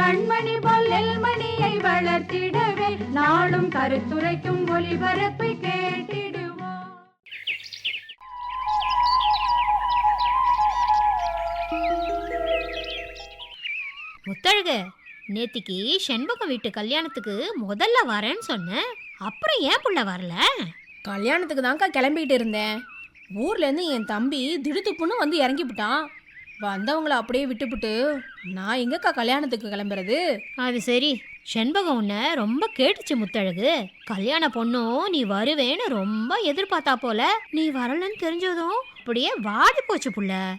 கண்மணி போல் நெல்மணியை வளர்த்திடவே. நாடும் கருத்துரைக்கும் ஒளிபரப்பை கேட்டிடுவோம். முத்தழகு நேத்திக்கு செண்பகம் வீட்டு கல்யாணத்துக்கு முதல்ல வரேன்னு சொன்னேன் அப்புறம் ஏன் புள்ள வரல? கல்யாணத்துக்கு தான்க்கா கிளம்பிட்டு இருந்தேன். ஊர்லேருந்து என் தம்பி திடுத்துப்புன்னு வந்து இறங்கிவிட்டான் வந்தவங்கள அப்படியே விட்டுப்புட்டு நான் எங்கக்கா கல்யாணத்துக்கு கிளம்புறது? அது சரி. செண்பகம் உன்னை ரொம்ப கேட்டுச்சு முத்தழகு. கல்யாண பொண்ணும் நீ வருவேன்னு ரொம்ப எதிர்பார்த்தா போல. நீ வரலன்னு தெரிஞ்சதும் அப்படியே வாடி போச்சு புள்ள.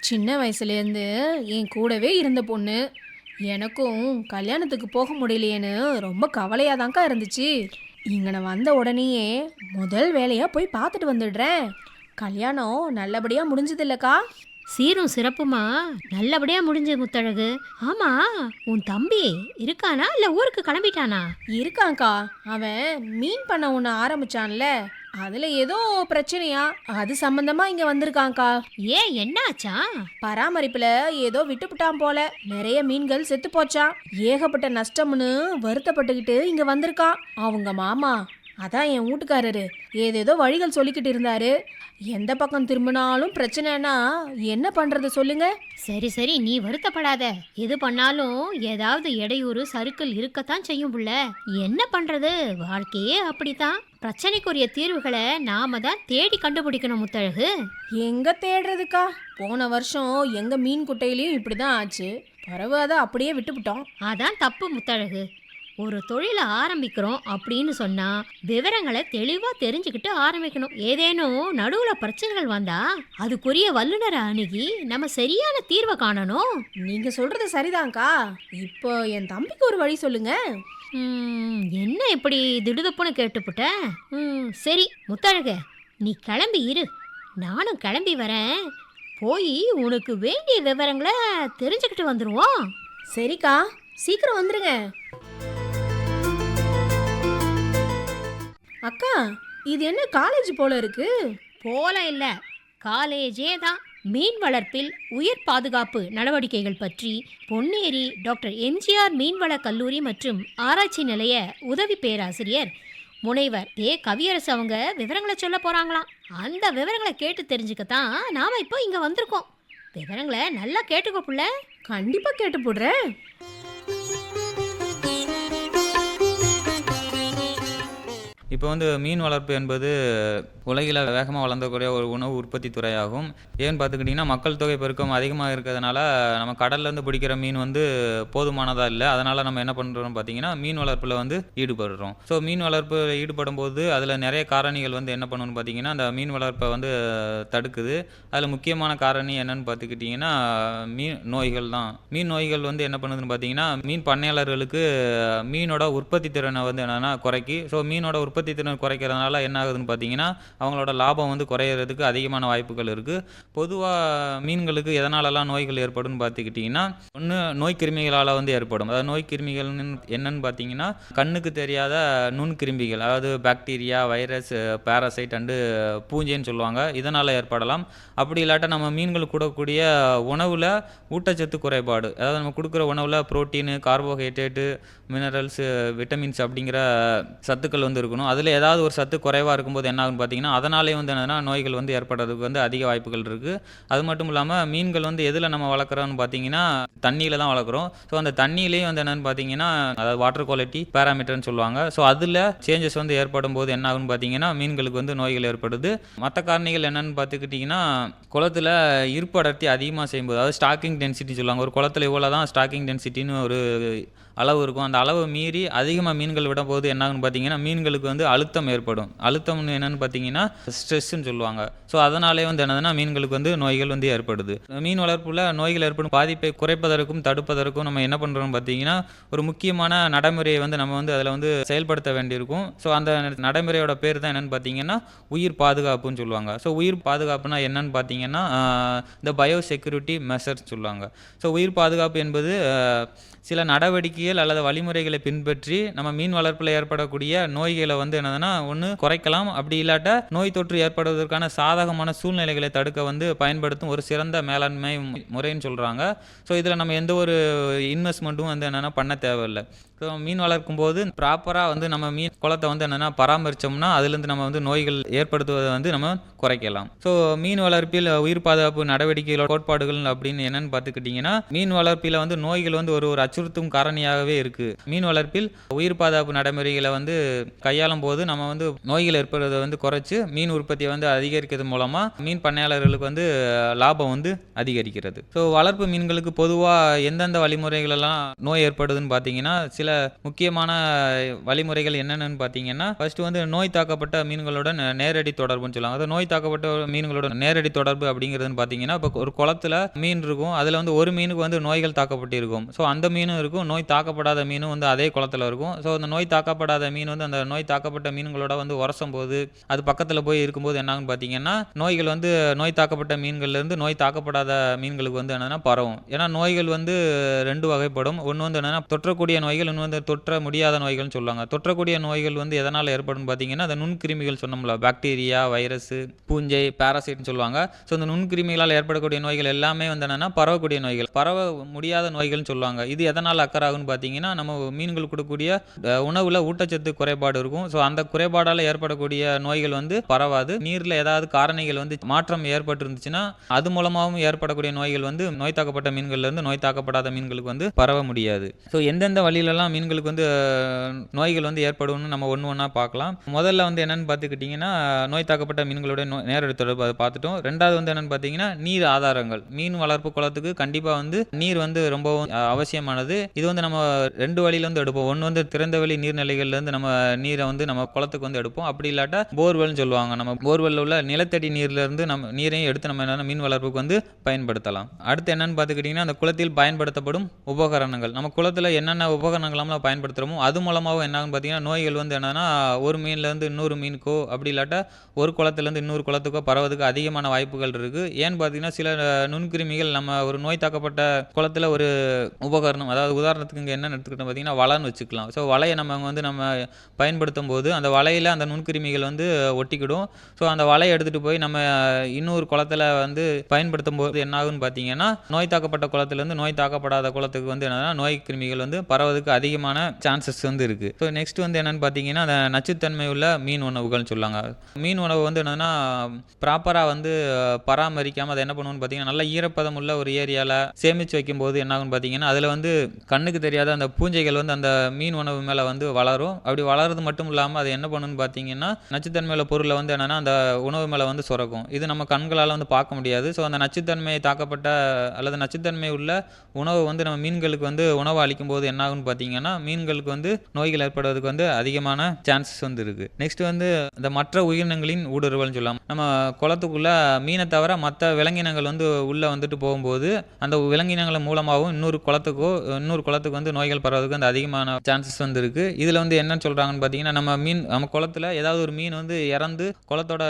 சின்ன வயசுலேருந்து என் கூடவே இருந்த பொண்ணு. எனக்கும் கல்யாணத்துக்கு போக முடியலையேன்னு ரொம்ப கவலையாக தான்க்கா இருந்துச்சு. இங்கன வந்த உடனேயே முதல் வேலையாக போய் பார்த்துட்டு வந்துடுறேன். கல்யாணம் நல்லபடியாக முடிஞ்சதில்லக்கா? சீரும் சிறப்புமா? நல்லபடியா முடிஞ்சு முத்தழகு. ஆமா உன் தம்பி இருக்கானா? இல்ல ஊருக்கு கிளம்பிட்டானா? இருக்கான்க்கா. அவன் மீன் பண்ண ஒன்று ஆரம்பிச்சான்ல. அதில் ஏதோ பிரச்சனையா? அது சம்பந்தமா இங்கே வந்திருக்கான்க்கா. ஏன் என்னாச்சா? பராமரிப்புல ஏதோ விட்டுப்புட்டான் போல. நிறைய மீன்கள் செத்து போச்சான் ஏகப்பட்ட நஷ்டம்னு வருத்தப்பட்டுக்கிட்டு இங்க வந்திருக்கான். அவங்க மாமா அதான் என் வீட்டுக்காரரு. ஏதேதோ வழிகள் சொல்லிக்கிட்டு இருந்தாரு. எந்த பக்கம் திரும்பினாலும் பிரச்சனைனா என்ன பண்றது சொல்லுங்க. சரி சரி நீ வருத்தப்படாத. எது பண்ணாலும் ஏதாவது இடையூறு சறுக்கல் இருக்கத்தான் செய்யும் புள்ள. என்ன பண்றது? வாழ்க்கையே அப்படித்தான். பிரச்சனைக்குரிய தீர்வுகளை நாம தான் தேடி கண்டுபிடிக்கணும் முத்தழகு. எங்க தேடுறதுக்கா? போன வருஷம் எங்க மீன் குட்டையிலயும் இப்படிதான் ஆச்சு. பரவ அதை அப்படியே விட்டுப்புட்டோம். அதான் தப்பு முத்தழகு. ஒரு தொழிலை ஆரம்பிக்கிறோம் அப்படின்னு சொன்னா விவரங்களை தெளிவா தெரிஞ்சுக்கிட்டு ஆரம்பிக்கணும். ஏதேனும் நடுவுல பிரச்சனைகள் வந்தா அதுக்குரிய வல்லுநரை அணுகி நம்ம சரியான தீர்வை காணணும். நீங்க சொல்றது சரிதான்க்கா. இப்போ என் தம்பிக்கு ஒரு வழி சொல்லுங்க. ம், என்ன இப்படி திடுதப்புன்னு கேட்டுப்புட்ட? ம், சரி முத்தழக நீ கிளம்பி இரு. நானும் கிளம்பி வரேன். போய் உனக்கு வேண்டிய விவரங்களை தெரிஞ்சுக்கிட்டு வந்துருவோம். சரிக்கா சீக்கிரம் வந்துருங்க. அக்கா இது என்ன காலேஜ் போல இருக்கு? போல இல்ல. காலேஜே தான். மீன் வளர்ப்பில் உயர் பாதுகாப்பு நடவடிக்கைகள் பற்றி பொன்னேரி டாக்டர் எம்ஜிஆர் மீன்வள கல்லூரி மற்றும் ஆராய்ச்சி நிலைய உதவி பேராசிரியர் முனைவர் ஏ. கவியரசு அவங்க விவரங்களை சொல்ல போறாங்களாம். அந்த விவரங்களை கேட்டு தெரிஞ்சுக்கத்தான் நாம இப்போ இங்க வந்திருக்கோம். விவரங்களை நல்லா கேட்டுக்கோ புள்ள. கண்டிப்பா கேட்டு போடுறேன். இப்போ வந்து மீன் வளர்ப்பு என்பது உலகில் வேகமாக வளர்ந்தக்கூடிய ஒரு உணவு உற்பத்தி துறையாகும். ஏன்னு பார்த்துக்கிட்டிங்கன்னா மக்கள் தொகை பெருக்கம் அதிகமாக இருக்கிறதுனால நம்ம கடல்லேருந்து பிடிக்கிற மீன் வந்து போதுமானதாக இல்லை. அதனால் நம்ம என்ன பண்ணுறோம் பார்த்தீங்கன்னா மீன் வளர்ப்பில் வந்து ஈடுபடுறோம். ஸோ மீன் வளர்ப்பு ஈடுபடும் போது அதில் நிறைய காரணிகள் வந்து என்ன பண்ணணும்னு பார்த்தீங்கன்னா அந்த மீன் வளர்ப்பை வந்து தடுக்குது. அதில் முக்கியமான காரணி என்னன்னு பார்த்துக்கிட்டிங்கன்னா மீன் நோய்கள் தான். மீன் நோய்கள் வந்து என்ன பண்ணுதுன்னு பார்த்தீங்கன்னா மீன் பண்ணையாளர்களுக்கு மீனோட உற்பத்தி திறனை வந்து என்னென்னா குறைக்கி. ஸோ மீனோட உற்பத்தி உற்பத்தி திறன் குறைக்கிறதுனால என்ன ஆகுதுன்னு பார்த்தீங்கன்னா அவங்களோட லாபம் வந்து குறையிறதுக்கு அதிகமான வாய்ப்புகள் இருக்குது பொதுவாக மீன்களுக்கு எதனாலலாம் நோய்கள் ஏற்படும்னு பார்த்துக்கிட்டிங்கன்னா ஒன்று நோய் கிருமிகளால் வந்து ஏற்படும். அதாவது நோய் கிருமிகள்னு என்னன்னு பார்த்தீங்கன்னா கண்ணுக்கு தெரியாத நுண்கிருமிகள் அதாவது பாக்டீரியா வைரஸ் பேராசைட் அண்டு பூஞ்சைன்னு சொல்லுவாங்க. இதனால் ஏற்படலாம். அப்படி இல்லாட்ட நம்ம மீன்கள் கூடக்கூடிய உணவில் ஊட்டச்சத்து குறைபாடு அதாவது நம்ம கொடுக்குற உணவில் புரோட்டீனு கார்போஹைட்ரேட்டு மினரல்ஸு விட்டமின்ஸ் அப்படிங்கிற சத்துக்கள் வந்து இருக்கணும். அதில் ஏதாவது ஒரு சத்து குறைவாக இருக்கும்போது என்ன ஆகும்னு பார்த்தீங்கன்னா அதனாலே வந்து என்னன்னா நோய்கள் வந்து ஏற்படுறதுக்கு வந்து அதிக வாய்ப்புகள் இருக்குது அது மட்டும் இல்லாமல் மீன்கள் வந்து எதில் நம்ம வளர்க்குறோம்னு பார்த்தீங்கன்னா தண்ணியில் தான் வளர்க்குறோம். ஸோ அந்த தண்ணியிலே வந்து என்னென்னு பார்த்தீங்கன்னா அதாவது வாட்டர் குவாலிட்டி பேராமீட்டர்னு சொல்லுவாங்க. ஸோ அதில் சேஞ்சஸ் வந்து ஏற்படும் போது என்ன ஆகும்னு பார்த்தீங்கன்னா மீன்களுக்கு வந்து நோய்கள் ஏற்படுது. மற்ற காரணிகள் என்னென்னு பார்த்துக்கிட்டிங்கன்னா குளத்தில் இருப்பு அடர்த்தி அதிகமாக செய்யும்போது அதாவது ஸ்டாக்கிங் டென்சிட்டி சொல்லுவாங்க. ஒரு குளத்துல இவ்வளோ தான் ஸ்டாக்கிங் டென்சிட்டின்னு ஒரு அளவு இருக்கும். அந்த அளவு மீறி அதிகமாக மீன்கள் விடும்போது என்ன ஆகுன்னு பார்த்தீங்கன்னா மீன்களுக்கு வந்து அழுத்தம் ஏற்படும். அழுத்தம்னு என்னென்னு பார்த்தீங்கன்னா ஸ்ட்ரெஸ்ன்னு சொல்லுவாங்க. ஸோ அதனாலே வந்து என்னதுன்னா மீன்களுக்கு வந்து நோய்கள் வந்து ஏற்படுது. மீன் வளர்ப்பில் நோய்கள் ஏற்படும் பாதிப்பை குறைப்பதற்கும் தடுப்பதற்கும் நம்ம என்ன பண்ணுறோம் பார்த்தீங்கன்னா ஒரு முக்கியமான நடைமுறையை வந்து நம்ம வந்து அதில் வந்து செயல்படுத்த வேண்டியிருக்கும். ஸோ அந்த நடைமுறையோட பேர் தான் என்னென்னு பார்த்தீங்கன்னா உயிர் பாதுகாப்புன்னு சொல்லுவாங்க. ஸோ உயிர் பாதுகாப்புனா என்னன்னு பார்த்தீங்கன்னா இந்த பயோ செக்யூரிட்டி மெஷர்ஸ் சொல்லுவாங்க. ஸோ உயிர் பாதுகாப்பு என்பது சில நடவடிக்கைகள் அல்லது வழிமுறைகளை பின்பற்றி நம்ம மீன் வளர்ப்பில் ஏற்படக்கூடிய நோய்களை வந்து என்னதுன்னா ஒன்று குறைக்கலாம். அப்படி இல்லாட்ட நோய் தொற்று ஏற்படுவதற்கான சாதகமான சூழ்நிலைகளை தடுக்க வந்து பயன்படுத்தும் ஒரு சிறந்த மேலாண்மை முறைன்னு சொல்கிறாங்க ஸோ இதில் நம்ம எந்த ஒரு இன்வெஸ்ட்மெண்ட்டும் வந்து என்னென்னா பண்ண தேவையில்லை. ஸோ மீன் வளர்க்கும் போது ப்ராப்பராக வந்து நம்ம மீன் குளத்தை வந்து என்னென்னா பராமரித்தோம்னா அதுலேருந்து நம்ம வந்து நோய்கள் ஏற்படுத்துவதை வந்து நம்ம குறைக்கலாம். ஸோ மீன் வளர்ப்பில் உயிர் பாதுகாப்பு நடவடிக்கைகளோட கோட்பாடுகள் அப்படின்னு என்னென்னு பார்த்துக்கிட்டிங்கன்னா மீன் வளர்ப்பில் வந்து நோய்கள் வந்து ஒரு ஒரு அச்சுறுத்தும் காரணியாகவே இருக்குது மீன் வளர்ப்பில் உயிர் பாதுகாப்பு நடைமுறைகளை வந்து கையாளும் போது நம்ம வந்து நோய்கள் ஏற்படுறதை வந்து குறைச்சி மீன் உற்பத்தியை வந்து அதிகரிக்கிறது மூலமாக மீன் பண்ணையாளர்களுக்கு வந்து லாபம் வந்து அதிகரிக்கிறது. ஸோ வளர்ப்பு மீன்களுக்கு பொதுவாக எந்தெந்த வழிமுறைகளெல்லாம் நோய் ஏற்படுதுன்னு பார்த்தீங்கன்னா சில முக்கியமான வழிமுறைகள் என்னென்னு பார்த்தீங்கன்னா ஃபர்ஸ்ட் வந்து நோய் தாக்கப்பட்ட மீன்களுடன் நேரடி தொடர்புன்னு சொல்லுவாங்க. அது நோய் தாக்கப்பட்ட மீன்களோட நேரடி தொடர்பு அப்படிங்கிறதுன்னு பார்த்தீங்கன்னா இப்போ ஒரு குளத்துல மீன் இருக்கும். அதில் வந்து ஒரு மீனுக்கு வந்து நோய்கள் தாக்கப்பட்டு இருக்கும் ஸோ அந்த மீன் மீனும் இருக்கும் நோய் தாக்கப்படாத மீனும் வந்து அதே குளத்துல இருக்கும். ஸோ அந்த நோய் தாக்கப்படாத மீன் வந்து அந்த நோய் தாக்கப்பட்ட மீன்களோட வந்து உரசும் போது அது பக்கத்தில் போய் இருக்கும்போது என்னாகுன்னு பார்த்தீங்கன்னா நோய்கள் வந்து நோய் தாக்கப்பட்ட மீன்கள்லேருந்து நோய் தாக்கப்படாத மீன்களுக்கு வந்து என்னென்னா பரவும். ஏன்னா நோய்கள் வந்து ரெண்டு வகைப்படும். ஒன்று வந்து என்னென்னா தொற்றக்கூடிய நோய்கள் இன்னும் வந்து தொற்ற முடியாத நோய்கள்னு சொல்லுவாங்க. தொற்றக்கூடிய நோய்கள் வந்து எதனால் ஏற்படும் பார்த்தீங்கன்னா அந்த நுண்கிருமிகள் சொன்னோம்ல பாக்டீரியா வைரஸ் பூஞ்சை பேராசைட்னு சொல்லுவாங்க. ஸோ இந்த நுண்கிருமிகளால் ஏற்படக்கூடிய நோய்கள் எல்லாமே வந்து என்னென்னா பரவக்கூடிய நோய்கள். பரவ முடியாத நோய்கள்னு சொல்லுவாங்க. இது எதனால் அக்கறாகுன்னு பார்த்தீங்கன்னா நம்ம மீன்கள் கொடுக்கக்கூடிய உணவில் ஊட்டச்சத்து குறைபாடு இருக்கும். ஸோ அந்த குறைபாடால் ஏற்படக்கூடிய நோய்கள் வந்து பரவாது. நீரில் ஏதாவது காரணிகள் வந்து மாற்றம் ஏற்பட்டிருந்துச்சுன்னா அது மூலமாகவும் ஏற்படக்கூடிய நோய்கள் வந்து நோய் தாக்கப்பட்ட மீன்கள்லேருந்து நோய் தாக்கப்படாத மீன்களுக்கு வந்து பரவ முடியாது. ஸோ எந்தெந்த வழியிலலாம் மீன்களுக்கு வந்து நோய்கள் வந்து ஏற்படும்னு நம்ம ஒன்று ஒன்றா பார்க்கலாம். முதல்ல வந்து என்னென்னு பார்த்துக்கிட்டிங்கன்னா நோய் தாக்கப்பட்ட மீன்களுடைய நோய் நேரடி தொடர்பு அதை பார்த்துட்டோம். ரெண்டாவது வந்து என்னென்னு பார்த்தீங்கன்னா நீர் ஆதாரங்கள். மீன் வளர்ப்பு குளத்துக்கு கண்டிப்பாக வந்து நீர் வந்து ரொம்பவும் அவசியமான அவசியமானது இது வந்து நம்ம ரெண்டு வழியிலேருந்து எடுப்போம். ஒன்று வந்து திறந்தவெளி நீர்நிலைகள்லேருந்து நம்ம நீரை வந்து நம்ம குளத்துக்கு வந்து எடுப்போம். அப்படி இல்லாட்டா போர்வெல்னு சொல்லுவாங்க. நம்ம போர்வெல்ல உள்ள நிலத்தடி நீர்லேருந்து நம்ம நீரையும் எடுத்து நம்ம என்னென்ன மீன் வளர்ப்புக்கு வந்து பயன்படுத்தலாம். அடுத்து என்னென்னு பார்த்துக்கிட்டிங்கன்னா அந்த குளத்தில் பயன்படுத்தப்படும் உபகரணங்கள். நம்ம குளத்தில் என்னென்ன உபகரணங்கள்லாம் நம்ம பயன்படுத்துகிறோமோ அது மூலமாகவும் என்னன்னு பார்த்தீங்கன்னா நோய்கள் வந்து என்னென்னா ஒரு மீன்லேருந்து இன்னொரு மீனுக்கோ அப்படி இல்லாட்டா ஒரு குளத்துலேருந்து இன்னொரு குளத்துக்கோ பரவதுக்கு அதிகமான வாய்ப்புகள் இருக்குது ஏன்னு பார்த்தீங்கன்னா சில நுண்கிருமிகள் நம்ம ஒரு நோய் தாக்கப்பட்ட குளத்தில் ஒரு உபகரணம் அதாவது உதாரணத்துக்கு இங்கே என்ன எடுத்துக்கிட்டோம் பார்த்தீங்கன்னா வலைன்னு வச்சுக்கலாம். ஸோ வலையை நம்ம வந்து நம்ம பயன்படுத்தும் போது அந்த வலையில் அந்த நுண்கிருமிகள் வந்து ஒட்டிக்கிடும். ஸோ அந்த வலையை எடுத்துகிட்டு போய் நம்ம இன்னொரு குளத்துல வந்து பயன்படுத்தும் போது என்ன ஆகுன்னு பார்த்தீங்கன்னா நோய் தாக்கப்பட்ட குளத்துலேருந்து நோய் தாக்கப்படாத குளத்துக்கு வந்து என்னென்னா நோய் கிருமிகள் வந்து பரவதுக்கு அதிகமான சான்சஸ் வந்து இருக்குது ஸோ நெக்ஸ்ட் வந்து என்னன்னு பார்த்தீங்கன்னா அந்த நச்சுத்தன்மை உள்ள மீன் உணவுகள்னு சொல்லுவாங்க. மீன் உணவு வந்து என்னென்னா ப்ராப்பராக வந்து பராமரிக்காமல் அதை என்ன பண்ணுவோம்னு பார்த்தீங்கன்னா நல்ல ஈரப்பதம் உள்ள ஒரு ஏரியாவில் சேமித்து வைக்கும்போது என்ன ஆகும்னு பார்த்தீங்கன்னா அதில் வந்து கண்ணுக்கு தெரியாத அந்த பூஞ்சைகள் வந்து அந்த மீன் உணவு மேலே வந்து வளரும். அப்படி வளர்றது மட்டும் இல்லாமல் அது என்ன பண்ணுன்னு பார்த்தீங்கன்னா நச்சுத்தன்மையுள்ள பொருளை வந்து என்னென்னா அந்த உணவு மேலே வந்து சுரக்கும். இது நம்ம கண்களால் வந்து பார்க்க முடியாது. ஸோ அந்த நச்சுத்தன்மை தாக்கப்பட்ட அல்லது நச்சுத்தன்மை உள்ள உணவு வந்து நம்ம மீன்களுக்கு வந்து உணவு அளிக்கும் போது என்னாகும்னு பார்த்தீங்கன்னா மீன்களுக்கு வந்து நோய்கள் ஏற்படுவதற்கு வந்து அதிகமான சான்சஸ் வந்து இருக்குது நெக்ஸ்ட் வந்து இந்த மற்ற உயிரினங்களின் ஊடுருவல்னு சொல்லலாம். நம்ம குளத்துக்குள்ளே மீனை தவிர மற்ற விலங்கினங்கள் வந்து உள்ளே வந்துட்டு போகும்போது அந்த விலங்கினங்கள் மூலமாகவும் இன்னொரு குளத்துக்கோ இன்னொரு குளத்துக்கு வந்து நோய்கள் பரவதுக்கு அந்த அதிகமான சான்சஸ் வந்து இருக்குது இதில் வந்து என்னன்னு சொல்கிறாங்கன்னு பார்த்தீங்கன்னா நம்ம மீன் நம்ம குளத்துல ஏதாவது ஒரு மீன் வந்து இறந்து குளத்தோட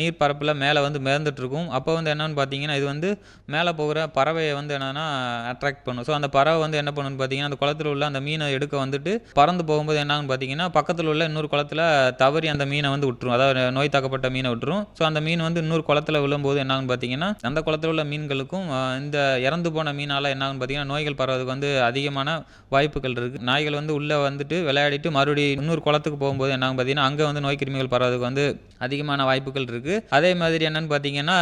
நீர் பரப்பில் மேலே வந்து மிதந்துட்டு இருக்கும். அப்போ வந்து என்னன்னு பார்த்தீங்கன்னா இது வந்து மேலே போகிற பறவையை வந்து என்னன்னா அட்ராக்ட் பண்ணும். ஸோ அந்த பறவை வந்து என்ன பண்ணுன்னு பார்த்தீங்கன்னா அந்த குளத்துல உள்ள அந்த மீனை எடுக்க வந்துட்டு பறந்து போகும்போது என்னன்னு பார்த்தீங்கன்னா பக்கத்தில் உள்ள இன்னொரு குளத்துல தவறி அந்த மீனை வந்து விட்டுரும். அதாவது நோய் தாக்கப்பட்ட மீனை விட்டுரும். ஸோ அந்த மீன் வந்து இன்னொரு குளத்துல விழும்போது என்னன்னு பார்த்தீங்கன்னா அந்த குளத்துல உள்ள மீன்களுக்கும் இந்த இறந்து போன மீனால என்னன்னு பார்த்தீங்கன்னா நோய்கள் பரவதுக்கு வந்து அதிகமான வாய்ப்புகள் இருக்குது நாய்கள் வந்து உள்ளே வந்துட்டு விளையாடிட்டு மறுபடியும் இன்னொரு குளத்துக்கு போகும்போது என்னன்னு பார்த்தீங்கன்னா அங்கே வந்து நோய் கிருமிகள் பரவதுக்கு வந்து அதிகமான வாய்ப்புகள் இருக்குது அதே மாதிரி என்னென்னு பார்த்தீங்கன்னா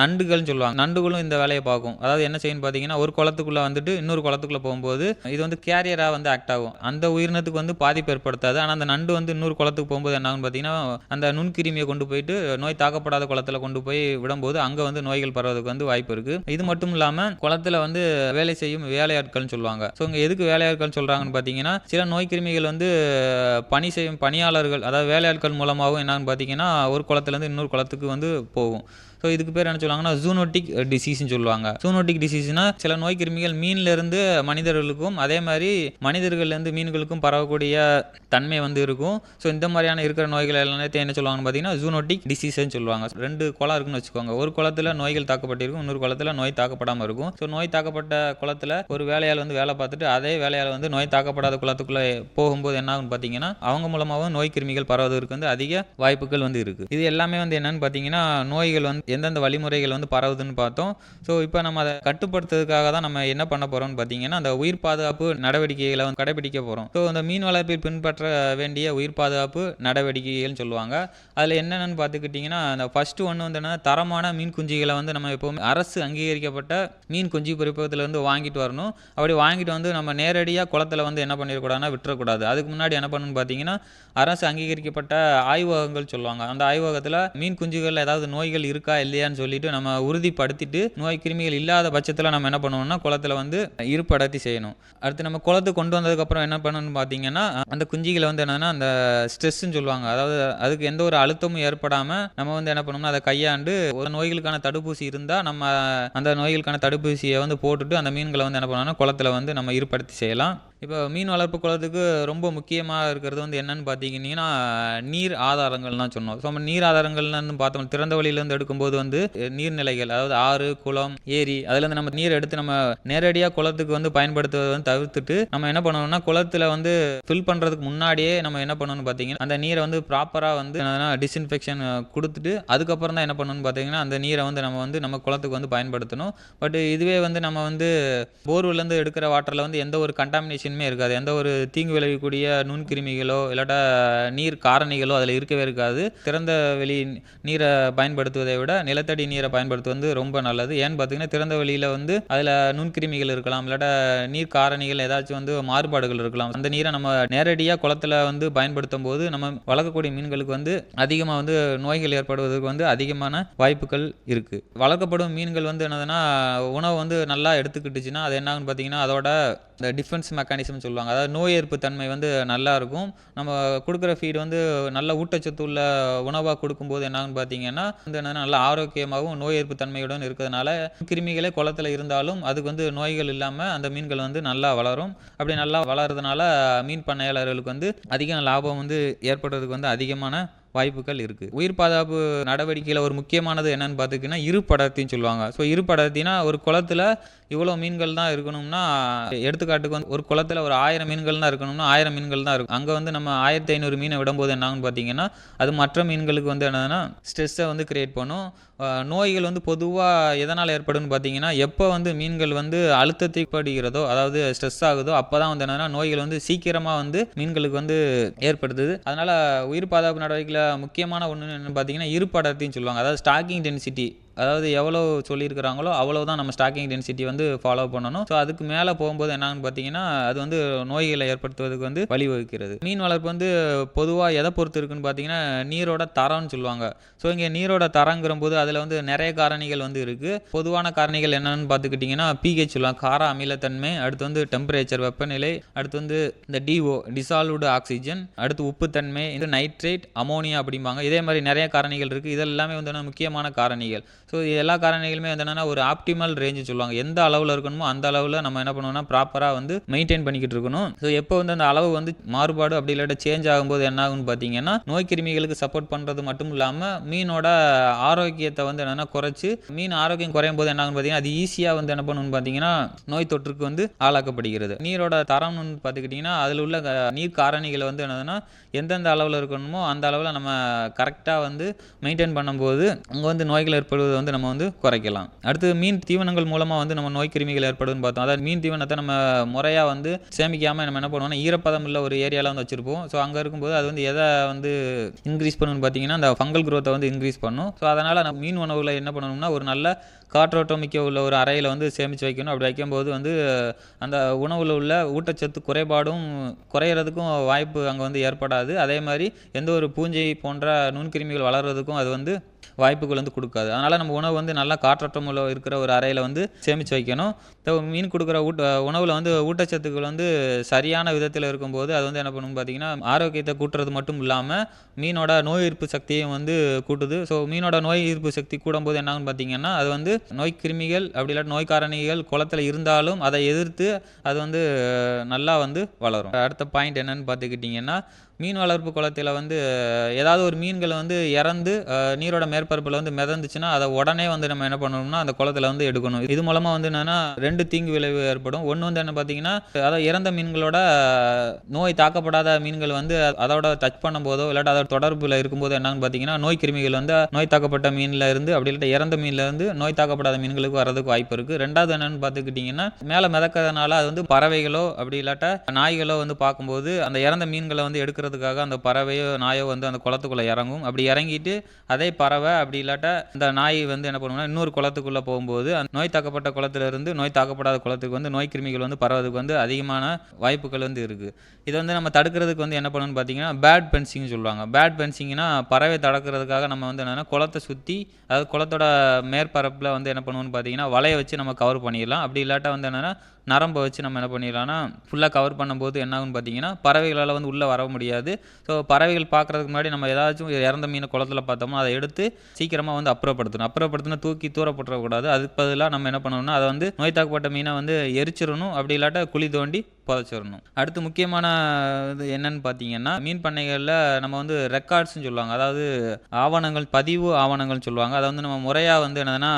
நண்டுகள்னு சொல்லுவாங்க. நண்டுகளும் இந்த வேலையை பார்க்கும். அதாவது என்ன செய்யணும் பார்த்தீங்கன்னா ஒரு குளத்துக்குள்ளே வந்துட்டு இன்னொரு குளத்துக்குள்ளே போகும்போது இது வந்து கேரியராக வந்து ஆக்ட் ஆகும். அந்த உயிரினத்துக்கு வந்து பாதிப்பு ஏற்படுத்தாது. ஆனால் அந்த நண்டு வந்து இன்னொரு குளத்துக்கு போகும்போது என்ன ஆகும்னு பார்த்தீங்கன்னா அந்த நுண்கிருமியை கொண்டு போயிட்டு நோய் தாக்கப்படாத குளத்துல கொண்டு போய் விடும்போது அங்கே வந்து நோய்கள் பரவதுக்கு வந்து வாய்ப்பு இருக்குது இது மட்டும் இல்லாமல் குளத்துல வந்து வேலை செய்யும் வேலையாட்கள்னு சொல்லுவாங்க. ஸோ இங்கே எதுக்கு வேலையாட்கள் சொல்கிறாங்கன்னு பார்த்தீங்கன்னா சில நோய் கிருமிகள் வந்து பணி செய்யும் பணியாளர்கள் அதாவது வேலையாட்கள் மூலமாகவும் என்னன்னு பார்த்தீங்கன்னா ஒரு குளத்துலேருந்து இன்னொரு குளத்துக்கு வந்து போகும். ஸோ இதுக்கு பேர் என்ன சொல்லுவாங்கன்னா ஜூனோட்டிக் டிசீஸ்னு சொல்லுவாங்க. ஜூனோட்டிக் டிசீஸ்னா சில நோய் கிருமிகள் மீன்லேருந்து மனிதர்களுக்கும் அதே மாதிரி மனிதர்கள்லேருந்து மீன்களுக்கும் பரவக்கூடிய தன்மை வந்து இருக்கும். ஸோ இந்த மாதிரியான இருக்கிற நோய்கள் எல்லாத்தையும் என்ன சொல்லுவாங்கன்னு பார்த்தீங்கன்னா ஜூனோட்டிக் டிசீஸ்ன்னு சொல்லுவாங்க. ரெண்டு குளம் இருக்குன்னு வச்சுக்கோங்க. ஒரு குளத்தில் நோய்கள் தாக்கப்பட்டிருக்கும் இன்னொரு குளத்துல நோய் தாக்கப்படாமல் இருக்கும். ஸோ நோய் தாக்கப்பட்ட குளத்துல ஒரு வேலையால் வந்து வேலை பார்த்துட்டு அதே வேலையால் வந்து நோய் தாக்கப்படாத குளத்துக்குள்ளே போகும்போது என்ன ஆகும்னு பார்த்தீங்கன்னா அவங்க மூலமாகவும் நோய் கிருமிகள் பரவுவதற்கு வந்து அதிக வாய்ப்புகள் வந்து இருக்குது இது எல்லாமே வந்து என்னன்னு பார்த்தீங்கன்னா நோய்கள் வந்து எந்தெந்த வழிமுறைகள் வந்து பரவுதுன்னு பார்த்தோம். ஸோ இப்போ நம்ம அதை கட்டுப்படுத்துறதுக்காக தான் நம்ம என்ன பண்ண போகிறோம்னு பார்த்தீங்கன்னா அந்த உயிர் பாதுகாப்பு நடவடிக்கைகளை வந்து கடைபிடிக்க போகிறோம் ஸோ அந்த மீன் வளர்ப்பில் பின்பற்ற வேண்டிய உயிர் பாதுகாப்பு நடவடிக்கைகள்னு சொல்லுவாங்க. அதில் என்னென்னு பார்த்துக்கிட்டிங்கன்னா அந்த ஃபஸ்ட்டு ஒன்று வந்து என்னன்னா தரமான மீன் குஞ்சுகளை வந்து நம்ம எப்போவுமே அரசு அங்கீகரிக்கப்பட்ட மீன் குஞ்சு பொறிப்பகத்தில் வாங்கிட்டு வரணும். அப்படி வாங்கிட்டு வந்து நம்ம நேரடியாக குளத்துல வந்து என்ன பண்ணிடக்கூடாதுன்னா விட்டுறக்கூடாது. அதுக்கு முன்னாடி என்ன பண்ணணும்னு பார்த்தீங்கன்னா அரசு அங்கீகரிக்கப்பட்ட ஆய்வகங்கள் சொல்லுவாங்க. அந்த ஆய்வகத்தில் மீன் குஞ்சுகளில் ஏதாவது நோய்கள் இருக்கா இல்லையான்னு சொல்லிட்டு நம்ம உறுதிப்படுத்திட்டு நோய் கிருமிகள் இல்லாத பட்சத்தில் நம்ம என்ன பண்ணுவோம்னா குளத்துல வந்து இருப்படத்தி செய்யணும். அடுத்து நம்ம குளத்துக்கு கொண்டு வந்ததுக்கப்புறம் என்ன பண்ணணும்னு பார்த்தீங்கன்னா அந்த குஞ்சிகளை வந்து என்னன்னா அந்த ஸ்ட்ரெஸ்ன்னு சொல்லுவாங்க. அதாவது அதுக்கு எந்த ஒரு அழுத்தமும் ஏற்படாமல் நம்ம வந்து என்ன பண்ணணும்னா அதை கையாண்டு ஒரு நோய்களுக்கான தடுப்பூசி இருந்தால் நம்ம அந்த நோய்களுக்கான தடுப்பூசியை வந்து போட்டுட்டு அந்த மீன்களை வந்து என்ன பண்ணணும்னா குளத்துல வந்து நம்ம இருப்படுத்தி செய்யலாம். இப்போ மீன் வளர்ப்பு குளத்துக்கு ரொம்ப முக்கியமாக இருக்கிறது வந்து என்னன்னு பார்த்தீங்கன்னா நீர் ஆதாரங்கள்லாம் சொன்னோம். ஸோ நம்ம நீர் ஆதாரங்கள்னு பார்த்தோம். திறந்த வழியிலேருந்து எடுக்கும்போது வந்து நீர்நிலைகள் அதாவது ஆறு குளம் ஏரி அதுலேருந்து நம்ம நீர் எடுத்து நம்ம நேரடியாக குளத்துக்கு வந்து பயன்படுத்துவதை வந்து தவிர்த்துட்டு நம்ம என்ன பண்ணணும்னா குளத்துல வந்து ஃபில் பண்ணுறதுக்கு முன்னாடியே நம்ம என்ன பண்ணணும்னு பார்த்தீங்கன்னா அந்த நீரை வந்து ப்ராப்பராக வந்து டிஸ்இன்ஃபெக்ஷன் கொடுத்துட்டு அதுக்கப்புறம் தான் என்ன பண்ணணும்னு பார்த்தீங்கன்னா அந்த நீரை வந்து நம்ம வந்து நம்ம குளத்துக்கு வந்து பயன்படுத்தணும். பட் இதுவே வந்து நம்ம வந்து போர்வெல்லேருந்து எடுக்கிற வாட்டரில் வந்து எந்த ஒரு கண்டாமினேஷன் விஷயமே இருக்காது. எந்த ஒரு தீங்கு விளைவிக்கக்கூடிய நுண்கிருமிகளோ இல்லாட்டா நீர் காரணிகளோ அதில் இருக்கவே இருக்காது. திறந்த வெளி நீரை பயன்படுத்துவதை விட நிலத்தடி நீரை பயன்படுத்துவது வந்து ரொம்ப நல்லது. ஏன்னு பார்த்தீங்கன்னா திறந்த வெளியில் வந்து அதில் நுண்கிருமிகள் இருக்கலாம் இல்லாட்டா நீர் காரணிகள் ஏதாச்சும் வந்து மாறுபாடுகள் இருக்கலாம். அந்த நீரை நம்ம நேரடியாக குளத்துல வந்து பயன்படுத்தும் போது நம்ம வளர்க்கக்கூடிய மீன்களுக்கு வந்து அதிகமாக வந்து நோய்கள் ஏற்படுவதற்கு வந்து அதிகமான வாய்ப்புகள் இருக்குது வளர்க்கப்படும் மீன்கள் வந்து என்னதுன்னா உணவு வந்து நல்லா எடுத்துக்கிட்டுச்சுன்னா அது என்னாகுன்னு பார்த்தீங்கன்னா அதோட இந்த டிஃபென்ஸ் மெக்கானிசம்னு சொல்லுவாங்க. அதாவது நோய் எதிர்ப்பு தன்மை வந்து நல்லா இருக்கும் நம்ம கொடுக்குற ஃபீடு வந்து நல்ல ஊட்டச்சத்து உள்ள உணவாக கொடுக்கும்போது என்னாகுன்னு பார்த்தீங்கன்னா வந்து என்னன்னா நல்ல ஆரோக்கியமாகவும் நோய் எதிர்ப்பு தன்மையுடன் இருக்கிறதுனால கிருமிகளே குளத்துல இருந்தாலும் அதுக்கு வந்து நோய்கள் இல்லாமல் அந்த மீன்கள் வந்து நல்லா வளரும். அப்படி நல்லா வளர்றதுனால மீன் பண்ணையாளர்களுக்கு வந்து அதிக லாபம் வந்து ஏற்படுறதுக்கு வந்து அதிகமான வாய்ப்புகள் இருக்குது உயிர் பாதுகாப்பு நடவடிக்கையில் ஒரு முக்கியமானது என்னன்னு பார்த்துக்கிங்கன்னா இருபடர்த்தின்னு சொல்லுவாங்க. ஸோ இருபடர்த்தினா ஒரு குளத்துல இவ்வளோ மீன்கள் தான் இருக்கணும்னா எடுத்துக்காட்டுக்கு வந்து ஒரு குளத்துல ஒரு ஆயிரம் மீன்கள் தான் இருக்கணும்னா ஆயிரம் மீன்கள் தான் இருக்கும். அங்கே வந்து நம்ம ஆயிரத்தி ஐநூறு மீனை விடும்போது என்னாகுன்னு பார்த்தீங்கன்னா அது மற்ற மீன்களுக்கு வந்து என்னதுன்னா ஸ்ட்ரெஸ்ஸை வந்து கிரியேட் பண்ணும். நோய்கள் வந்து பொதுவாக எதனால் ஏற்படும்னு பார்த்தீங்கன்னா எப்போ வந்து மீன்கள் வந்து அழுத்தத்தை படுகிறதோ அதாவது ஸ்ட்ரெஸ் ஆகுதோ அப்போ தான் வந்து என்னென்னா நோய்கள் வந்து சீக்கிரமாக வந்து மீன்களுக்கு வந்து ஏற்படுத்துது. அதனால் உயிர் பாதுகாப்பு நடவடிக்கையில் முக்கியமான ஒன்று என்னென்னு பார்த்தீங்கன்னா இருப்படர்த்தின்னு சொல்லுவாங்க. அதாவது ஸ்டாக்கிங் டென்சிட்டி அதாவது எவ்வளோ சொல்லியிருக்கிறாங்களோ அவ்வளோ தான் நம்ம ஸ்டாக்கிங் டென்சிட்டி வந்து ஃபாலோ பண்ணணும். ஸோ அதுக்கு மேலே போகும்போது என்னன்னு பார்த்தீங்கன்னா அது வந்து நோய்களை ஏற்படுத்துவதற்கு வந்து வழிவகுக்கிறது. மீன் வளர்ப்பு வந்து பொதுவாக எதை பொறுத்து இருக்குன்னு பார்த்தீங்கன்னா நீரோட தரம்னு சொல்லுவாங்க. ஸோ இங்கே நீரோட தரங்கிற போது அதில் வந்து நிறைய காரணிகள் வந்து இருக்குது பொதுவான காரணிகள் என்னென்னு பார்த்துக்கிட்டிங்கன்னா பிஹெச் சொல்லுவாங்க. கார அமிலத்தன்மை அடுத்து வந்து டெம்பரேச்சர் வெப்பநிலை அடுத்து வந்து இந்த டிஓ டிசால்வ்டு ஆக்சிஜன் அடுத்து உப்புத்தன்மை இந்த நைட்ரேட் அமோனியா அப்படிம்பாங்க. இதே மாதிரி நிறைய காரணிகள் இருக்குது இதெல்லாமே வந்து முக்கியமான காரணிகள். ஸோ எல்லா காரணிகளுமே வந்து என்னன்னா ஒரு ஆப்டிமல் ரேஞ்சு சொல்லுவாங்க. எந்த அளவில் இருக்கணுமோ அந்த அளவில் நம்ம என்ன பண்ணுவோம்னா ப்ராப்பராக வந்து மெயின்டைன் பண்ணிக்கிட்டு இருக்கணும். ஸோ எப்போ வந்து அந்த அளவு வந்து மாறுபாடு அப்படி இல்லாட்ட சேஞ்ச் ஆகும்போது என்ன ஆகும்னு பார்த்தீங்கன்னா நோய் கிருமிகளுக்கு சப்போர்ட் பண்ணுறது மட்டும் இல்லாமல் மீனோட ஆரோக்கியத்தை வந்து என்னென்னா குறைச்சி மீன் ஆரோக்கியம் குறையும் போது என்ன ஆகும்னு பார்த்தீங்கன்னா அது ஈஸியாக வந்து என்ன பண்ணணும்னு பார்த்தீங்கன்னா நோய் தொற்றுக்கு வந்து ஆளாக்கப்படுகிறது. நீரோட தரம்னு பார்த்துக்கிட்டிங்கன்னா அதில் உள்ள க- நீர் காரணிகளை வந்து என்னதுன்னா எந்தெந்த அளவில் இருக்கணுமோ அந்த அளவில் நம்ம கரெக்டாக வந்து மெயின்டைன் பண்ணும்போது அங்கே வந்து நோய்கள் ஏற்படுவது வந்து நம்ம வந்து குறைக்கலாம். அடுத்து மீன் தீவனங்கள் மூலமாக வந்து நம்ம நோய் கிருமிகள் ஏற்படுதுன்னு பார்த்தோம். அதாவது மீன் தீவனத்தை நம்ம முறையாக வந்து சேமிக்காமல் நம்ம என்ன பண்ணுவோம்னா ஈரப்பதம் உள்ள ஒரு ஏரியாவில் வந்து வச்சுருப்போம். ஸோ அங்கே இருக்கும்போது அது வந்து எதை வந்து இன்க்ரீஸ் பண்ணணும்னு பார்த்தீங்கன்னா அந்த ஃபங்கல் குரோத்தை வந்து இன்க்ரீஸ் பண்ணும். ஸோ அதனால் நம்ம மீன் உணவுகளை என்ன பண்ணணும்னா ஒரு நல்ல காற்றோட்டம் மிக்க உள்ள ஒரு அறையில் வந்து சேமித்து வைக்கணும். அப்படி வைக்கும்போது வந்து அந்த உணவில் உள்ள ஊட்டச்சத்து குறைபாடும் குறையிறதுக்கும் வாய்ப்பு அங்கே வந்து ஏற்படாது. அதே மாதிரி எந்த ஒரு பூஞ்சை போன்ற நுண்கிருமிகள் வளர்கிறதுக்கும் அது வந்து வாய்ப்புகள் வந்து கொடுக்காது. அதனால் நம்ம உணவு வந்து நல்லா காற்றோட்டம் உள்ள இருக்கிற ஒரு அறையில் வந்து சேமித்து வைக்கணும். இப்போ மீன் கொடுக்குற ஊட்ட உணவில் வந்து ஊட்டச்சத்துக்கள் வந்து சரியான விதத்தில் இருக்கும்போது அது வந்து என்ன பண்ணும் பார்த்தீங்கன்னா ஆரோக்கியத்தை கூட்டுறது மட்டும் இல்லாமல் மீனோட நோய் எதிர்ப்பு சக்தியும் வந்து கூட்டுது. ஸோ மீனோட நோய் எதிர்ப்பு சக்தி கூடும்போது என்ன ஆகும்னு பார்த்தீங்கன்னா அது வந்து நோய் கிருமிகள் அப்படி இல்லாட்டி நோய் காரணிகள் குளத்துல இருந்தாலும் அதை எதிர்த்து அது வந்து நல்லா வந்து வளரும். அடுத்த பாயிண்ட் என்னன்னு பார்த்துக்கிட்டிங்கன்னா மீன் வளர்ப்பு குளத்தில் வந்து ஏதாவது ஒரு மீன்களை வந்து இறந்து நீரோட மேற்பரப்பில் வந்து மிதந்துச்சுன்னா அதை உடனே வந்து நம்ம என்ன பண்ணணும்னா அந்த குளத்துல வந்து எடுக்கணும். இது மூலமாக வந்து என்னென்னா ரெண்டு தீங்கு விளைவு ஏற்படும். ஒன்று வந்து என்ன பார்த்தீங்கன்னா அதாவது இறந்த மீன்களோட நோய் தாக்கப்படாத மீன்கள் வந்து அதோட டச் பண்ணும்போதோ இல்லாட்டி அதோட தொடர்பில் இருக்கும்போது என்னன்னு பார்த்தீங்கன்னா நோய் கிருமிகள் வந்து நோய் தாக்கப்பட்ட மீனில் இருந்து அப்படி இல்லாட்டி இறந்த மீனில் இருந்து நோய் தாக்கப்படாத மீன்களுக்கு வரதுக்கு வாய்ப்பு இருக்குது ரெண்டாவது என்னென்னு பார்த்துக்கிட்டிங்கன்னா மேலே மிதக்கிறதுனால அது வந்து பறவைகளோ அப்படி இல்லாட்டா நாய்களோ வந்து பார்க்கும்போது அந்த இறந்த மீன்களை வந்து எடுக்கிற எடுக்கிறதுக்காக அந்த பறவையோ நாயோ வந்து அந்த குளத்துக்குள்ளே இறங்கும். அப்படி இறங்கிட்டு அதே பறவை அப்படி இல்லாட்டா அந்த நாய் வந்து என்ன பண்ணுவோம்னா இன்னொரு குளத்துக்குள்ளே போகும்போது அந்த நோய் தாக்கப்பட்ட குளத்துலேருந்து நோய் தாக்கப்படாத குளத்துக்கு வந்து நோய் கிருமிகள் வந்து பரவதுக்கு வந்து அதிகமான வாய்ப்புகள் வந்து இருக்குது இதை வந்து நம்ம தடுக்கிறதுக்கு வந்து என்ன பண்ணணும்னு பார்த்தீங்கன்னா பேட் பென்சிங் சொல்லுவாங்க. பேட் பென்சிங்னா பறவை தடுக்கிறதுக்காக நம்ம வந்து என்னென்னா குளத்தை சுற்றி அதாவது குளத்தோட மேற்பரப்பில் வந்து என்ன பண்ணுவோம்னு பார்த்தீங்கன்னா வலையை வச்சு நம்ம கவர் பண்ணிடலாம். அப்படி இல்லாட்டா வந்து என்னென்னா நரம்பை வச்சு நம்ம என்ன பண்ணிடலாம்னா ஃபுல்லாக கவர் பண்ணும்போது என்ன ஆகும்னு பார்த்தீங்கன்னா பறவைகளால் வந்து உள்ளே வர முடியாது. ஸோ பறவைகள் பார்க்குறதுக்கு முன்னாடி நம்ம ஏதாச்சும் இறந்த மீனை குளத்துல பார்த்தோம்னா அதை எடுத்து சீக்கிரமாக வந்து அப்புறப்படுத்தணும். அப்புறப்படுத்தினா தூக்கி தூர போட்டுறக்கூடாது. அதுக்கு பதிலாக நம்ம என்ன பண்ணணும்னா அதை வந்து நோய் தாக்கப்பட்ட மீனை வந்து எரிச்சிடணும். அப்படி இல்லாட்டா குழி தோண்டி புதைச்சிடணும் அடுத்து முக்கியமான இது என்னன்னு பார்த்தீங்கன்னா மீன் பண்ணைகளில் நம்ம வந்து ரெக்கார்ட்ஸ்னு சொல்லுவாங்க. அதாவது ஆவணங்கள் பதிவு ஆவணங்கள்னு சொல்லுவாங்க. அதை வந்து நம்ம முறையாக வந்து என்னதுன்னா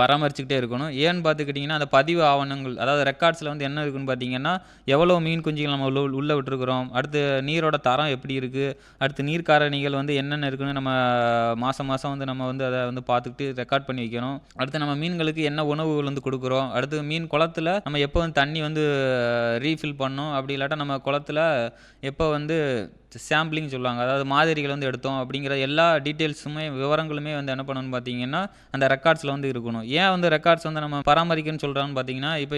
பராமரிச்சுக்கிட்டே இருக்கணும். ஏன்னு பார்த்துக்கிட்டிங்கன்னா அந்த பதிவு ஆவணங்கள் அதாவது ரெக்கார்ட்ஸில் வந்து என்ன இருக்குன்னு பார்த்தீங்கன்னா எவ்வளோ மீன் குஞ்சுகள் நம்ம உள்ள உள்ளே விட்டுருக்குறோம். அடுத்து நீரோட தரம் எப்படி இருக்குது அடுத்து நீர் காரணிகள் வந்து என்னென்ன இருக்குன்னு நம்ம மாதம் மாதம் வந்து நம்ம வந்து அதை வந்து பார்த்துக்கிட்டு ரெக்கார்ட் பண்ணி வைக்கணும். அடுத்து நம்ம மீன்களுக்கு என்ன உணவுகள் வந்து கொடுக்குறோம்? அடுத்து மீன் குளத்துல நம்ம எப்போ வந்து தண்ணி வந்து ரீஃபில் பண்ணோம். அப்படி இல்லாட்டா நம்ம குளத்துல எப்போ வந்து சாம்பிளிங் சொல்லுவாங்க. அதாவது மாதிரிகள் வந்து எடுத்தோம் அப்படிங்கிற எல்லா டீட்டெயில்ஸுமே விவரங்களுமே வந்து என்ன பண்ணணும்னு பார்த்தீங்கன்னா அந்த ரெக்கார்ட்ஸில் வந்து இருக்கணும். ஏன் வந்து ரெக்கார்ட்ஸ் வந்து நம்ம பராமரிக்கணும்னு சொல்கிறான்னு பார்த்தீங்கன்னா இப்போ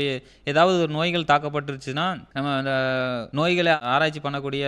ஏதாவது ஒரு நோய்கள் தாக்கப்பட்டுருச்சுன்னா நம்ம அந்த நோய்களை ஆராய்ச்சி பண்ணக்கூடிய